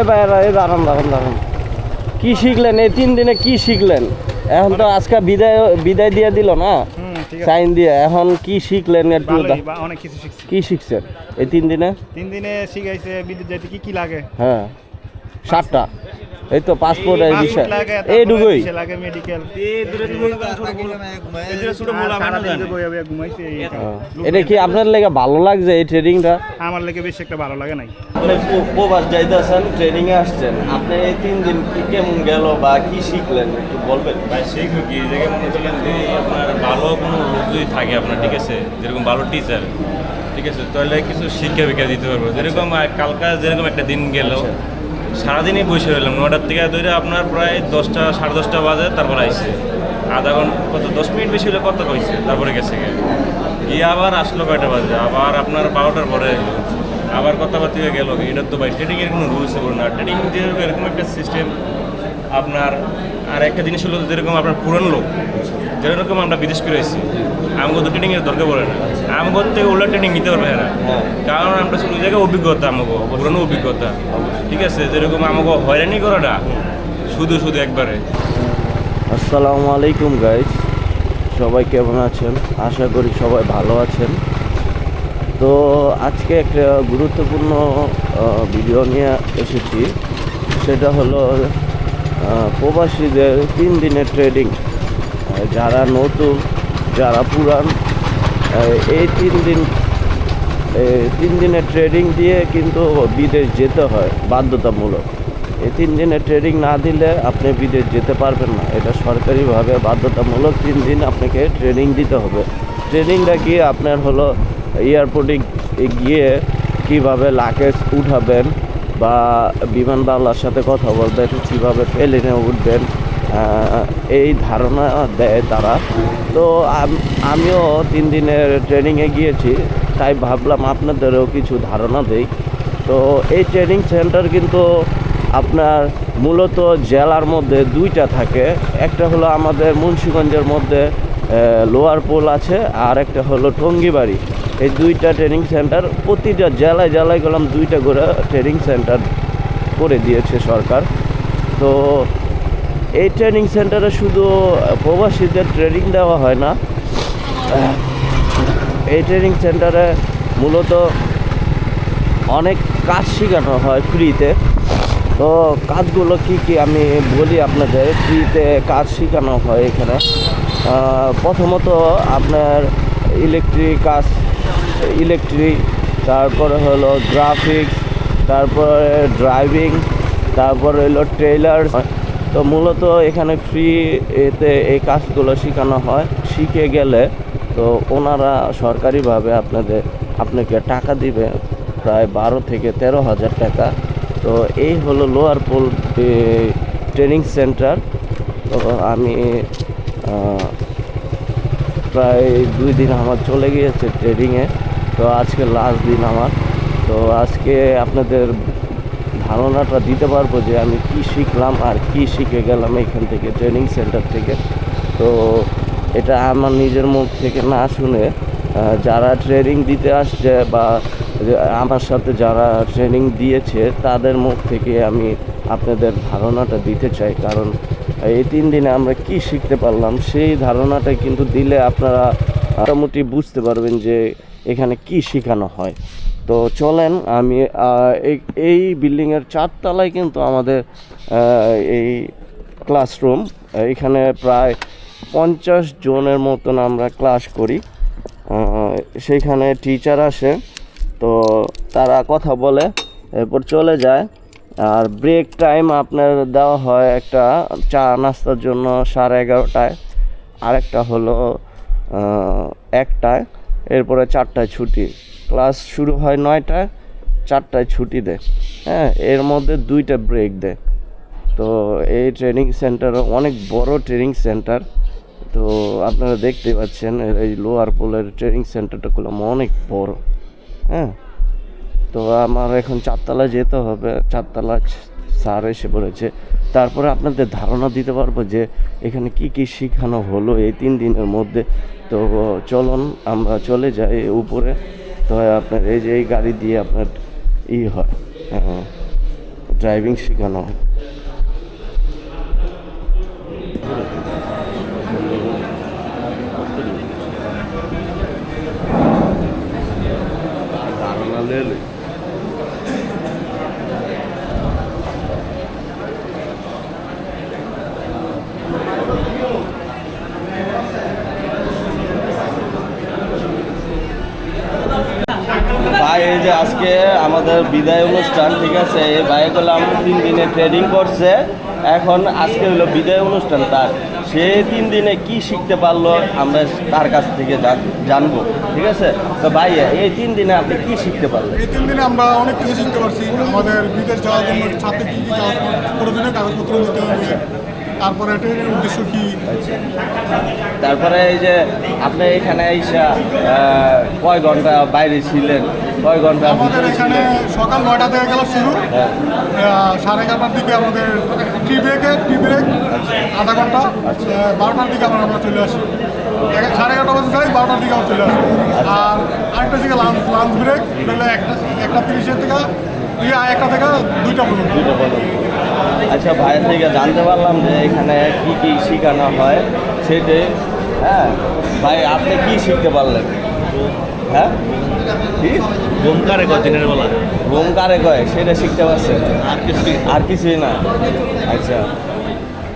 এই ভাইয়েরা এই দাঁড়ান দাঁড়ান দাঁড়ান। কি শিখলেন? এই তিন দিনে কি শিখলেন? এখন তো আজকে বিদায় বিদায় দিয়ে দিল না? সাইন দিয়ে। এখন কি শিখলেন একটু অনেক কিছু শিখছি। কি শিখছেন এই তিন দিনে? তিন দিনে শিখাইছে বিদ্যুৎ যাইতে কি কি লাগে? হ্যাঁ। সাতটা। এই তো পাসপোর্ট এই বিষয় এই হ্যাঁ। এটা কি আপনার লেগে ভালো লাগছে এই ট্রেনিংটা আমার লেগে বেশি একটা ভালো লাগে নাই আপনি প্রবাস যাইতেছেন ট্রেনিং এ আসছেন আপনি এই তিন দিন কি কেমন গেল বা কি শিখলেন একটু বলবেন ভাই শিখব কি এই মনে করেন যে আপনার ভালো কোনো লোক যদি থাকে আপনার ঠিক আছে যেরকম ভালো টিচার ঠিক আছে তাহলে কিছু শিক্ষা বিক্ষা দিতে পারব যেরকম কালকা যেরকম একটা দিন গেল সারাদিনই বসে রইলাম। নটার থেকে ধরে আপনার প্রায় দশটা, সাড়ে দশটা বাজে, তারপর আইসে। আধা ঘণ্টা, কত, দশ মিনিট বেশি হলে কত কইছে? তারপরে গেছে গিয়ে। গিয়ে আবার আসলো কয়টা বাজে? আবার আপনার বারোটার পরে এলো। আবার কথাবার্তা হয়ে গেল। এটা তো ভাই ট্রেডিংয়ের কোনো রুলস বলো না। ট্রেডিং যেরকম, এরকম একটা সিস্টেম আপনার, আর একটা জিনিস হলো যেরকম আপনার পুরান লোক, যেরকম আমরা বিদেশ করে এসেছি আমাকে তো ট্রেনিং এর দরকার পড়ে না। আমাকে থেকে ওলা ট্রেনিং নিতে পারবে এরা। হ্যাঁ। কারণ আমরা শুধু জায়গায় অভিজ্ঞতা আমাকে পুরানো অভিজ্ঞতা। ঠিক আছে? যেরকম আমাকে হয়রানি করাটা শুধু শুধু একবারে। আসসালামু আলাইকুম গাইস সবাই কেমন আছেন? আশা করি সবাই ভালো আছেন। তো আজকে একটা গুরুত্বপূর্ণ ভিডিও নিয়ে এসেছি। সেটা হলো প্রবাসীদের তিন দিনের ট্রেডিং যারা নতুন যারা পুরান এই তিন দিন তিন দিনের ট্রেডিং দিয়ে কিন্তু বিদেশ যেতে হয় বাধ্যতামূলক। এই তিন দিনের ট্রেডিং না দিলে আপনি বিদেশ যেতে পারবেন না। এটা সরকারিভাবে বাধ্যতামূলক তিন দিন আপনাকে ট্রেনিং দিতে হবে। ট্রেনিংটা কি? আপনার হলো এয়ারপোর্টে গিয়ে কীভাবে লাকেজ উঠাবেন বা বিমানবালার সাথে কথা বলবেন, কীভাবে প্লেনে উঠবেন এই ধারণা দেয় তারা। তো আমিও তিন দিনের ট্রেনিংয়ে গিয়েছি, তাই ভাবলাম আপনাদেরও কিছু ধারণা দেই। তো এই ট্রেনিং সেন্টার কিন্তু আপনার মূলত জেলার মধ্যে দুইটা থাকে। একটা হলো আমাদের মুন্সিগঞ্জের মধ্যে লোয়ার পোল আছে, আর একটা হলো টঙ্গিবাড়ি। এই দুইটা ট্রেনিং সেন্টার প্রতিটা জেলায় জেলায় গেলাম, দুইটা করে ট্রেনিং সেন্টার করে দিয়েছে সরকার। তো এই ট্রেনিং সেন্টারে শুধু প্রবাসীদের ট্রেনিং দেওয়া হয় না এই ট্রেনিং সেন্টারে মূলত অনেক কাজ শেখানো হয় ফ্রিতে তো কাজগুলো কি কি আমি বলি আপনাদের ফ্রিতে কাজ শেখানো হয় এখানে। প্রথমত আপনার ইলেকট্রিক কাজ ইলেকট্রিক তারপরে হলো গ্রাফিক্স তারপরে ড্রাইভিং তারপরে হলো ট্রেলার তো মূলত এখানে ফ্রি এতে এই কাজগুলো শেখানো হয়। শিখে গেলে তো ওনারা সরকারিভাবে আপনাদের, আপনাকে টাকা দিবে প্রায় বারো থেকে তেরো হাজার টাকা। তো এই হলো লোয়ার পোল ট্রেনিং সেন্টার তো আমি প্রায় দুই দিন আমার চলে গিয়েছে ট্রেনিংয়ে তো আজকে লাস্ট দিন আমার। তো আজকে আপনাদের ধারণাটা দিতে পারব যে আমি কি শিখলাম আর কি শিখে গেলাম এখান থেকে ট্রেনিং সেন্টার থেকে। তো এটা আমার নিজের মুখ থেকে না শুনে যারা ট্রেনিং দিতে আসছে বা আমার সাথে যারা ট্রেনিং দিয়েছে, তাদের মুখ থেকে আমি আপনাদের ধারণাটা দিতে চাই। কারণ এই তিন দিনে আমরা কি শিখতে পারলাম, সেই ধারণাটা কিন্তু দিলে আপনারা মোটামুটি বুঝতে পারবেন যে এখানে কি শেখানো হয়। তো চলেন, আমি এই- বিল্ডিংয়ের চারতলায় কিন্তু আমাদের এই ক্লাসরুম এখানে প্রায় পঞ্চাশ জনের মতন আমরা ক্লাস করি। সেইখানে টিচার আসে, তো তারা কথা বলে, এরপর চলে যায়। আর ব্রেক টাইম আপনার দেওয়া হয় একটা চা নাস্তার জন্য সাড়ে এগারোটায়, আরেকটা হলো একটায়, এরপরে চারটায় ছুটি। ক্লাস শুরু হয় নয়টায় চারটায় ছুটি দেয় হ্যাঁ এর মধ্যে দুইটা ব্রেক দেয় তো এই ট্রেনিং সেন্টার অনেক বড় ট্রেনিং সেন্টার তো আপনারা দেখতে পাচ্ছেন এই লোয়ার পোলের ট্রেনিং সেন্টারটা করলাম অনেক বড়। হ্যাঁ তো আমার এখন চারতলায় যেতে হবে। চারতলা স্যার এসে পড়েছে তারপরে আপনাদের ধারণা দিতে পারব যে এখানে কি কি শেখানো হলো এই তিন দিনের মধ্যে। তো চলুন, আমরা চলে যাই উপরে। তো আপনার এই যে এই গাড়ি দিয়ে আপনার ই হয়। ড্রাইভিং শেখানো হয় লেলে ভাই এই যে আজকে আমাদের বিদায় অনুষ্ঠান, ঠিক আছে? এই ভাই করলাম তিন দিনে ট্রেনিং করছে। এখন আজকে হলো বিদায় অনুষ্ঠান তার। সে তিন দিনে কি শিখতে পারল আমরা তার কাছ থেকে জান- জানব, ঠিক আছে? তো ভাই, এই তিন দিনে আপনি কি শিখতে পারলেন? এই তিন দিনে আমরা অনেক কিছু শিখতে পারছি। আমাদের বিদেশ যাওয়ার জন্য ছাত্রে কী কী কাগজপত্র নিতে হবে। তারপরে ট্রেনের উদ্দেশ্য কী? তারপরে এই যে আপনি এখানে এসে কয় ঘণ্টা বাইরে ছিলেন? কয় ঘণ্টা আমাদের এখানে সকাল নয়টা থেকে গেল শুরু। হ্যাঁ। সাড়ে এগারোটার দিকে আমাদের টি ব্রেকে টি ব্রেক আধা ঘণ্টা। আহ, বারোটার দিকে আমরা আমরা চলে আসি। সাড়ে এগারোটা বাজে যাই বারোটার দিকে আমরা চলে আসি। আর আরেকটা থেকে লাঞ্চ লাঞ্চ ব্রেক। একটা একটা তিরিশের থেকে একটা থেকে দুইটা পর্যন্ত। আচ্ছা ভাইয়ের থেকে জানতে পারলাম যে এখানে কি কি শেখানো হয় সেটাই। হ্যাঁ ভাই আপনি কি শিখতে পারলেন? হ্যাঁ? কি? কয় দিনের বেলা? বোমকারে কয়? সেটা শিখতে পারছেন? আর কিছু আর কিছুই না। আচ্ছা।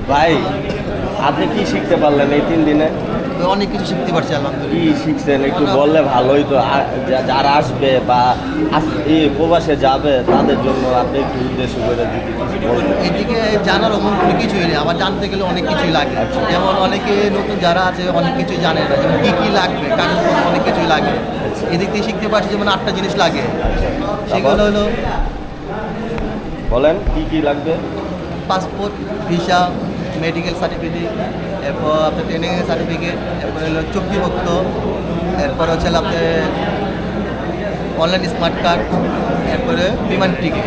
ভাই আপনি কি শিখতে পারলেন এই তিন দিনে? অনেক কিছু শিখতে পারছি আলহামদুলিল্লাহ। কি শিখছেন? একটু বললে ভালোই তো। যারা আসবে বা প্রবাসে যাবে তাদের জন্য আপনি একটু উদ্দেশ্য করে যদি এদিকে জানার অমন কোনো কিছুই নেই আবার জানতে গেলে অনেক কিছুই লাগে। যেমন অনেকে নতুন যারা আছে অনেক কিছুই জানে না যেমন কী কী লাগবে কাগজপত্র অনেক কিছুই লাগে। এদিক থেকে শিখতে পারছি যেমন আটটা জিনিস লাগে। সেগুলো হলো বলেন কি কি লাগবে? পাসপোর্ট ভিসা মেডিকেল সার্টিফিকেট এরপর আপনার ট্রেনিং সার্টিফিকেট এরপর হলো চুক্তিভুক্ত, এরপর হচ্ছে আপনার অনলাইন স্মার্ট কার্ড এরপরে বিমান টিকিট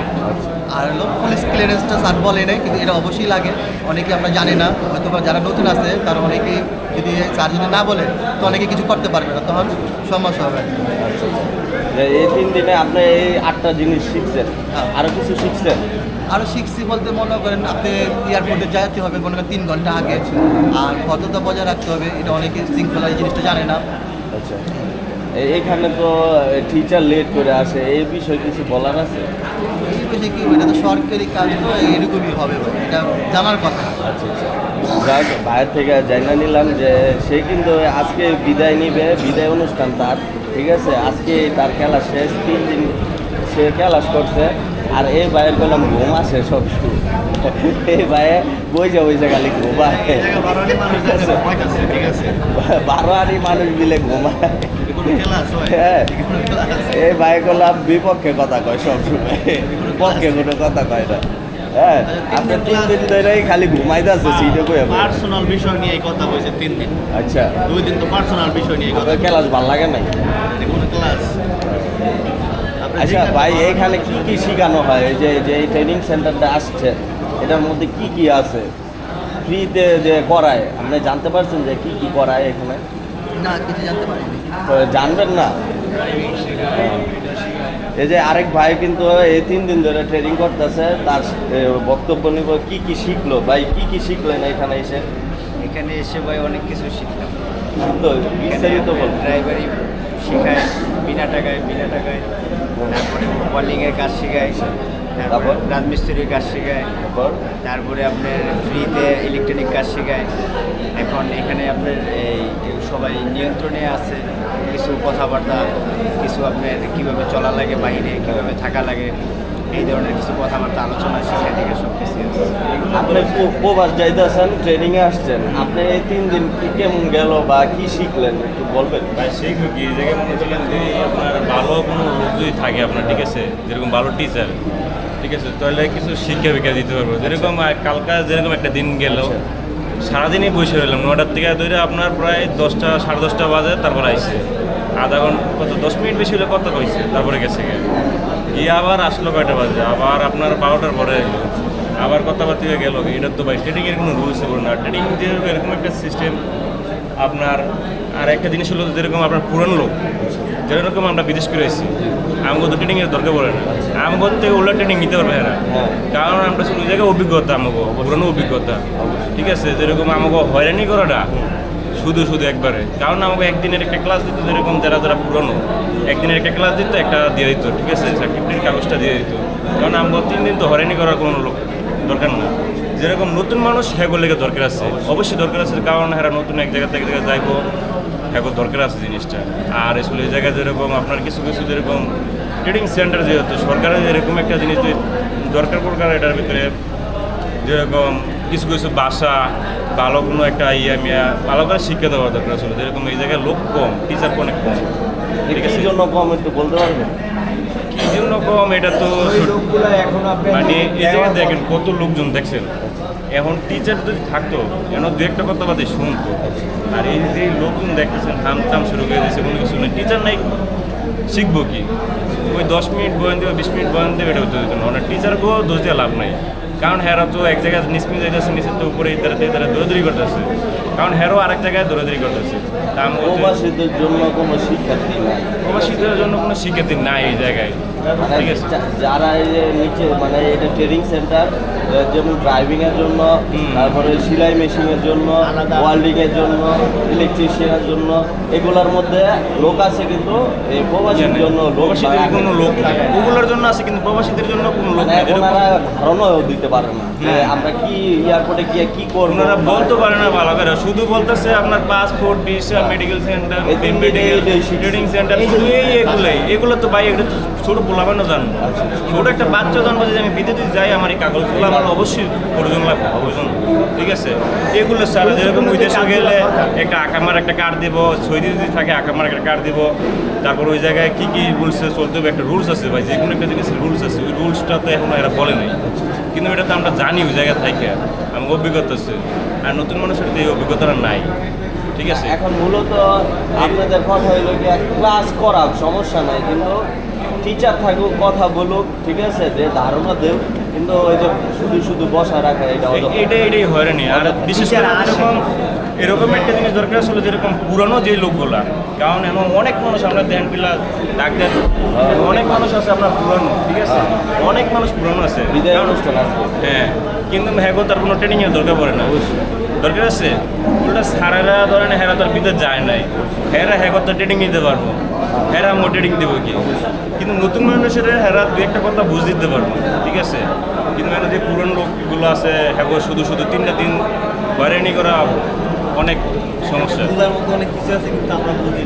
আর হলো পুলিশ ক্লিয়ারেন্সটা স্যার বলে নেই, কিন্তু এটা অবশ্যই লাগে। অনেকে আমরা জানি না, হয়তো যারা নতুন আছে, তারা অনেকে যদি স্যার যদি না বলে, তো অনেকে কিছু করতে পারবে না, তখন সমস্যা হবে। যে এই তিন দিনে আপনি এই আটটা জিনিস শিখছেন হ্যাঁ। আরও কিছু শিখছেন? আরও শিখছি বলতে মনে করেন আপনি এয়ারপোর্টে যাইতে হবে মনে করেন তিন ঘণ্টা আগে। আর ভদ্রতা বজায় রাখতে হবে এটা অনেকে শৃঙ্খলা এই জিনিসটা জানে না। আচ্ছা। এখানে তো টিচার লেট করে আসে এই বিষয়ে কিছু বলার আছে? এই বিষয়ে কি এটা তো সরকারি কাজ তো এরকমই হবে এটা জানার কথা। আচ্ছা আচ্ছা। যাক বাইরে থেকে জানা নিলাম যে সে কিন্তু আজকে বিদায় নিবে বিদায় অনুষ্ঠান তার ঠিক আছে? আজকে তার খেলা শেষ তিন দিন সে খেলা করছে আর এই বাইরের গেলাম ঘুম আসে সব এই বাইরে বইছে বইছে খালি ঘুমায়। আছে আনি মানুষ মিলে ঘুমায়। আছে? হ্যাঁ। আছে? এই ভাই করলাম বিপক্ষে কথা কয় সবসময় পক্ষে কোনো কথা কয় না। হ্যাঁ আপনি তিন দিন ধরেই খালি সিটে কই পার্সোনাল বিষয় নিয়ে কথা তিন দিন। আচ্ছা। দুই দিন তো পার্সোনাল বিষয় নিয়ে কথা ক্লাস ভালো লাগে নাই? এটা ক্লাস আচ্ছা ভাই এইখানে কি কি শেখানো হয়? এই যে যে এই ট্রেনিং সেন্টারটা আসছে এটার মধ্যে কি কি আছে? ফ্রিতে যে করায় আপনি জানতে পারছেন যে কি কি করায় এখানে? না কিছু জানতে পারিনি। তো জানবেন না? এই যে আরেক ভাই কিন্তু এই তিন দিন ধরে ট্রেনিং করতেছে তার বক্তব্য নিব কি কি শিখলো? ভাই কি কি শিখলেন এখানে এসে? এখানে এসে ভাই অনেক কিছু শিখলাম। তো বিস্তারিত বল ড্রাইভারি শেখায় বিনা টাকায় বিনা টাকায়। তারপরে কলিংয়ের কাজ শেখায়। তারপর? তারপর রাজমিস্ত্রির কাজ শেখায়। তারপর? তারপরে আপনার ফ্রিতে ইলেকট্রনিক কাজ শেখায়। এখন এখানে আপনার এই সবাই নিয়ন্ত্রণে আছে। কিছু কথাবার্তা কিছু আপনার কীভাবে চলা লাগে বাহিরে কীভাবে থাকা লাগে এই ধরনের কিছু কথাবার্তা আলোচনা শিখা থেকে সব কিছু আপনি উপবাস যাইতেছেন ট্রেনিং এ আসছেন। আপনি এই তিন দিন কি কেমন গেল বা কি শিখলেন একটু বলবেন? ভাই শিখবে কি? এই জায়গায় মনে করেন যে আপনার ভালো কোনো লোক যদি থাকে আপনার ঠিক আছে? যেরকম ভালো টিচার ঠিক আছে তাহলে কিছু শিক্ষা বিক্ষা দিতে পারব। যেরকম কালকা যেরকম একটা দিন গেল সারাদিনই বসে রইলাম নটার থেকে ধরে আপনার প্রায় দশটা সাড়ে দশটা বাজে তারপর আইসে। আধা ঘণ্টা কত দশ মিনিট বেশি হলে কত কইছে? তারপরে গেছে গিয়ে। গিয়ে আবার আসলো কয়টা বাজে? আবার আপনার বারোটার পরে। আবার কথাবার্তা হয়ে গেল এটা তো ভাই ট্রেডিংয়ের কোনো রুলস না। ট্রেডিং যে এরকম একটা সিস্টেম আপনার আর একটা জিনিস হলো যেরকম আপনার পুরান লোক, যেরকম আমরা বিদেশ করে এসেছি, আমাকে তো ট্রেনিংয়ের দরকার পড়ে না। আমাকে থেকে ওলা ট্রেনিং নিতে পারবে এরা হ্যাঁ। কারণ আমরা শুধু জায়গায় অভিজ্ঞতা আমাকে, পুরনো অভিজ্ঞতা। ঠিক আছে? যেরকম আমাকে হয়রানি করাটা, শুধু শুধু একবারে। কারণ আমাকে একদিনের একটা ক্লাস দিত, যেরকম যারা যারা পুরনো, একদিনের একটা ক্লাস দিত, একটা দিয়ে দিত, ঠিক আছে? সার্টিফিকেট কাগজটা দিয়ে দিত। কারণ আমাকে তিন দিন তো হয়রানি করার কোনো লোক দরকার না। যেরকম নতুন মানুষ হ্যাঁ লেগে দরকার আছে, অবশ্যই দরকার আছে। কারণ হ্যাঁ নতুন এক জায়গা থেকে এক জায়গায় যাইবো হ্যাগো দরকার আছে জিনিসটা। আর আসলে এই জায়গায় যেরকম আপনার কিছু কিছু যেরকম ট্রেডিং সেন্টার যেহেতু সরকারের এরকম একটা জিনিস দরকার পড়কার এটার ভিতরে যেরকম কিছু কিছু বাসা ভালো কোনো একটা ইয়ে মিয়া ভালো করে শিক্ষা দেওয়া দরকার ছিল যেরকম এই জায়গায় লোক কম টিচার অনেক কম। ঠিক আছে? কি জন্য কম একটু বলতে পারবেন? কি জন্য কম? এটা তো এখন মানে এই জায়গায় দেখেন কত লোকজন দেখছেন। এখন টিচার যদি থাকতো যেন দু একটা কথা বাদে শুনতো। আর এই যে লোকজন দেখতেছেন হাম তাম শুরু করে দিয়েছে কোনো কিছু নেই। টিচার নাই শিখব কি? ওই দশ মিনিট বয়ান দেবে বিশ মিনিট বয়ান দেবে এটা হতে দিত না। ওনার টিচারকেও দোষ দেওয়া লাভ নাই। কারণ হেরা তো এক জায়গায় নিসমিন যাইতেছে নিচের তো উপরে ইতারাতে ইতারা দৌড়াদৌড়ি করতেছে। কারণ হেরও আরেক জায়গায় দৌড়াদৌড়ি করতেছে। প্রবাসীদের জন্য কোনো শিক্ষার্থী নাই। প্রবাসীদের জন্য কোনো শিক্ষার্থী নাই এই জায়গায়। মানে ঠিক আছে। যা- যারা এই যে নিচে মানে এটা ট্রেনিং সেন্টার যেমন ড্রাইভিং এর জন্য। তারপরে সেলাই মেশিনের জন্য ওয়ার্ল্ডিং এর জন্য ইলেকট্রিশিয়ানের জন্য এগুলোর মধ্যে লোক আছে কিন্তু এই প্রবাসীর জন্য লোক কোনো লোক ওগুলোর জন্য আছে কিন্তু প্রবাসীদের জন্য কোনো লোক মানে নাই। ওনারা ধারণাও দিতে পারে না হ্যাঁ। আমরা কি এয়ারপোর্টে গিয়ে কি করব ওনারা বলতে পারে না ভালো করে। শুধু বলতেছে আপনার পাসপোর্ট ভিসা মেডিকেল সেন্টার এইটাই সেন্টার শুধু এই এগুলোই। এগুলো তো ভাই তো ছোট পোলাবানো জান ছোট একটা বাচ্চা জন্ম যদি আমি বিদেশে যাই, আমার এই কাগজগুলো আমার অবশ্যই প্রয়োজন লাগবে প্রয়োজন ঠিক আছে? এগুলো স্যার, যেরকম বিদেশে গেলে একটা আকামার একটা কার্ড দিব, সৌদি যদি থাকে, আকামার একটা কার্ড দিব। তারপর ওই জায়গায় কী কী রুলসে চলতে হবে? একটা রুলস আছে ভাই যে কোনো একটা জিনিসের রুলস আছে। ওই রুলসটা তো এখন এরা বলে নাই। কিন্তু এটা তো আমরা জানি ওই জায়গা থেকে। আমার অভিজ্ঞতা আছে। আর নতুন মানুষের তো এই অভিজ্ঞতাটা নাই। ঠিক আছে? এখন মূলত আপনাদের কথা হইল কি ক্লাস করাক সমস্যা নাই, কিন্তু টিচার থাকুক কথা বলুক ঠিক আছে? যে ধারণা দেব কিন্তু ওই যে শুধু শুধু বসা রাখা এটা এটাই এটাই হয়রানি। আর বিশেষ করে এরকম এরকম একটা জিনিস দরকার ছিল যেরকম পুরানো যে লোকগুলা কারণ এমন অনেক মানুষ আমরা দেন পিলা ডাক ডাক্তার অনেক মানুষ আছে আপনার পুরানো ঠিক আছে? অনেক মানুষ পুরানো আছে। হ্যাঁ কিন্তু হ্যাঁ তার কোনো ট্রেনিং এর দরকার পড়ে না। দরকার আছে? উল্টা সারেরা ধরেন হেরা তার ভিতরে যায় নাই। হেরা হ্যাঁ তো ট্রেনিং নিতে পারব। হেরা আমো ট্রেনিং দেবো কি? কিন্তু নতুন মানুষের হেরা দু একটা কথা বুঝ দিতে পারব ঠিক আছে? কিন্তু এরা যে পুরনো লোকগুলো আছে হ্যাঁ শুধু শুধু তিনটা দিন হয়রানি করা অনেক সমস্যা। অনেক কিছু আছে কিন্তু আমরা বুঝি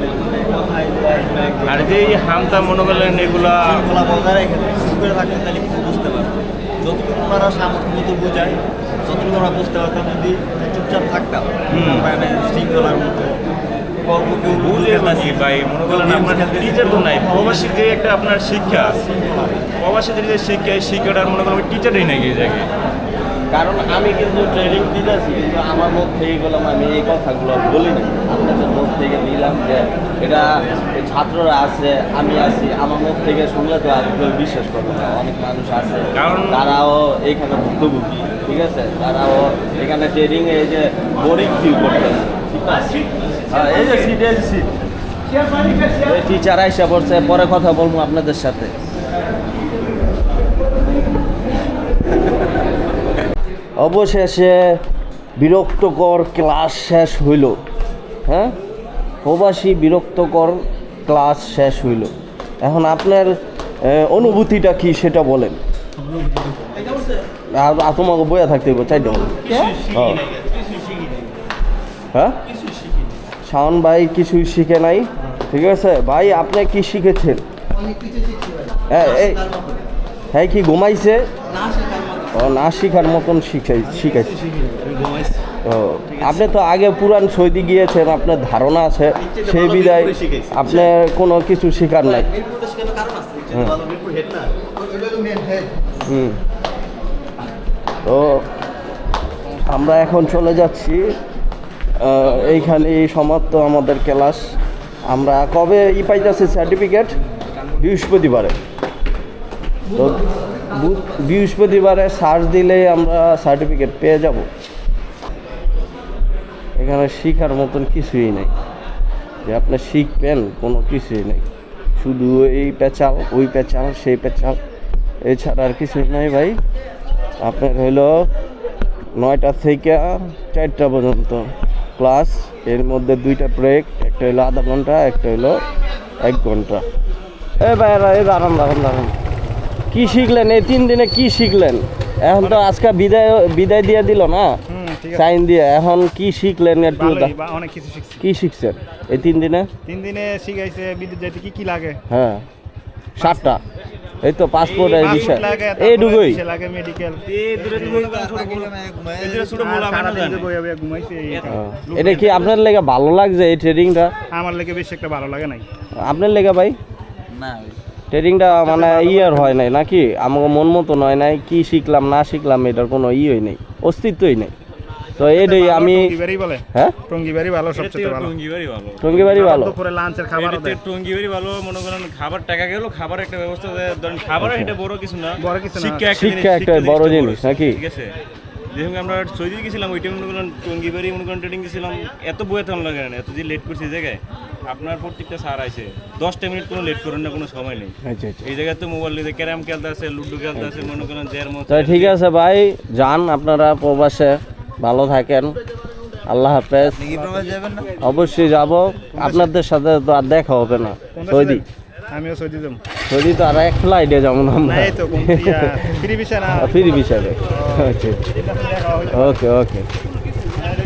আর যে এই হামতা মনে করলেন এগুলা বজায় রেখে শুরু করে থাকলে তাহলে কিছু বুঝতে পারব যতটুকু ওনারা সামর্থ্য মতো বোঝায় যতটুকু আমরা বুঝতে পারতাম যদি চুপচাপ থাকতাম। মানে শৃঙ্খলার মতো মনে প্রবাসীর যে একটা আপনার শিক্ষা। প্রবাসীদের যে শিক্ষা এই শিক্ষাটার মনে করেন টিচারই নাকি জায়গায়। কারণ আমি কিন্তু ট্রেনিং দিতেছি কিন্তু আমার মুখ থেকে গেলাম আমি এই কথাগুলো বলিনি আপনাদের মুখ থেকে নিলাম যে এটা ছাত্ররা আছে আমি আছি আমার মুখ থেকে শুনলে তো আর কেউ বিশ্বাস করবে না। অনেক মানুষ আছে তারাও এইখানে ভুক্তভোগী ঠিক আছে? তারাও এখানে ট্রেনিং এই যে বোরিং ফিল করতেছে। ঠিক আছে হ্যাঁ, এই যে সিট এই সিট টিচার আইসা পড়ছে পরে কথা বলব আপনাদের সাথে। অবশেষে বিরক্তকর ক্লাস শেষ হইল হ্যাঁ? প্রবাসী বিরক্তকর ক্লাস শেষ হইল। এখন আপনার অনুভূতিটা কি সেটা বলেন। আর তোমাকে বইয়া থাকতে হবে হ্যাঁ। হ্যাঁ? শাওন ভাই কিছুই শিখে নাই ঠিক আছে? ভাই আপনি কি শিখেছেন? হ্যাঁ এই হ্যাঁ কি ঘুমাইছে? না শিখার মতন শিখাই শিখাইছে আপনি তো আগে পুরান সৌদি গিয়েছেন, আপনার ধারণা আছে, সেই বিদায় আপনার কোনো কিছু শিকার নাই। হুম। তো, আমরা এখন চলে যাচ্ছি এইখানে এইখানেই সমাপ্ত আমাদের ক্লাস। আমরা কবে ই পাইতেছি সার্টিফিকেট বৃহস্পতিবারে। তো বৃহস্পতিবারে সার্চ দিলেই আমরা সার্টিফিকেট পেয়ে যাব। এখানে শিখার মতন কিছুই নেই। যে আপনি শিখবেন, কোনো কিছুই নেই। শুধু এই পেঁচাল, ওই পেঁচাল, সেই পেঁচাল। এছাড়া আর কিছুই নাই ভাই। আপনার হইল নয়টা থেকে চারটা পর্যন্ত ক্লাস। এর মধ্যে দুইটা ব্রেক, একটা হইল আধা ঘণ্টা, একটা হইল এক ঘণ্টা। এ ভাইরা এই দাঁড়ান দাঁড়ান দাঁড়ান। কি শিখলেন? এই তিন দিনে কি শিখলেন? এখন তো আজকে বিদায় বিদায় দিয়ে দিল না? হুম সাইন দিয়ে। এখন কি শিখলেন একটু অনেক কিছু শিখছি। কি শিখছেন? এই তিন দিনে? তিন দিনে শিখাইছে বিদ্যুৎ যাইতে কি কি লাগে? হ্যাঁ। সাতটা। এই তো পাসপোর্ট এই বিষয়। এই হ্যাঁ। এটা কি আপনার লেগে ভালো লাগছে এই ট্রেডিংটা আমার লেগে বেশি একটা ভালো লাগে নাই। আপনার লেগে ভাই? না ট্রেডিংটা মানে ইয়ার হয় নাই নাকি? আমাকে মন মতো নয় নাই কি শিখলাম না শিখলাম এটার কোনো ইয়ে নেই অস্তিত্বই নেই। তো এটাই আমি টঙ্গিবাড়ি হ্যাঁ? টঙ্গিবাড়ি ভালো সবচেয়ে ভালো। টঙ্গিবাড়ি ভালো। দুপুরে লাঞ্চের খাবার এটাতে টঙ্গিবারই ভালো মনে করেন খাবার টাকা গেল খাবার একটা ব্যবস্থা দেয়, ধরেন খাবার এটা বড় কিছু না। বড় কিছু না। শিক্ষা একটা শিক্ষা একটা বড় জিনিস, নাকি? ঠিক আছে? যেরকম আমরা সৌদি গেছিলাম ওই টাইম মনে করেন টঙ্গিবাড়ি মনে করেন ট্রেডিং গেছিলাম এত বয়ে তখন লাগে না এত যে লেট করছে এই জায়গায় আপনার প্রত্যেকটা সার আছে দশটা মিনিট কোনো লেট করেন না কোনো সময় নেই। আচ্ছা আচ্ছা। এই জায়গায় তো মোবাইল দিয়ে ক্যারাম খেলতে আছে লুডো খেলতে আছে মনে করেন জের মতো ঠিক আছে ভাই যান আপনারা প্রবাসে ভালো থাকেন। আল্লাহ হাফেজ। কি প্রবাস যাবেন না? অবশ্যই যাব। আপনাদের সাথে তো আর দেখা হবে না। সৌদি আমিও সৌদি সৌদি তো আর এক ফ্লাইটে যাব না আমরা। ফ্রি বিষয় না। ফ্রি বিষয়। আচ্ছা। ওকে ওকে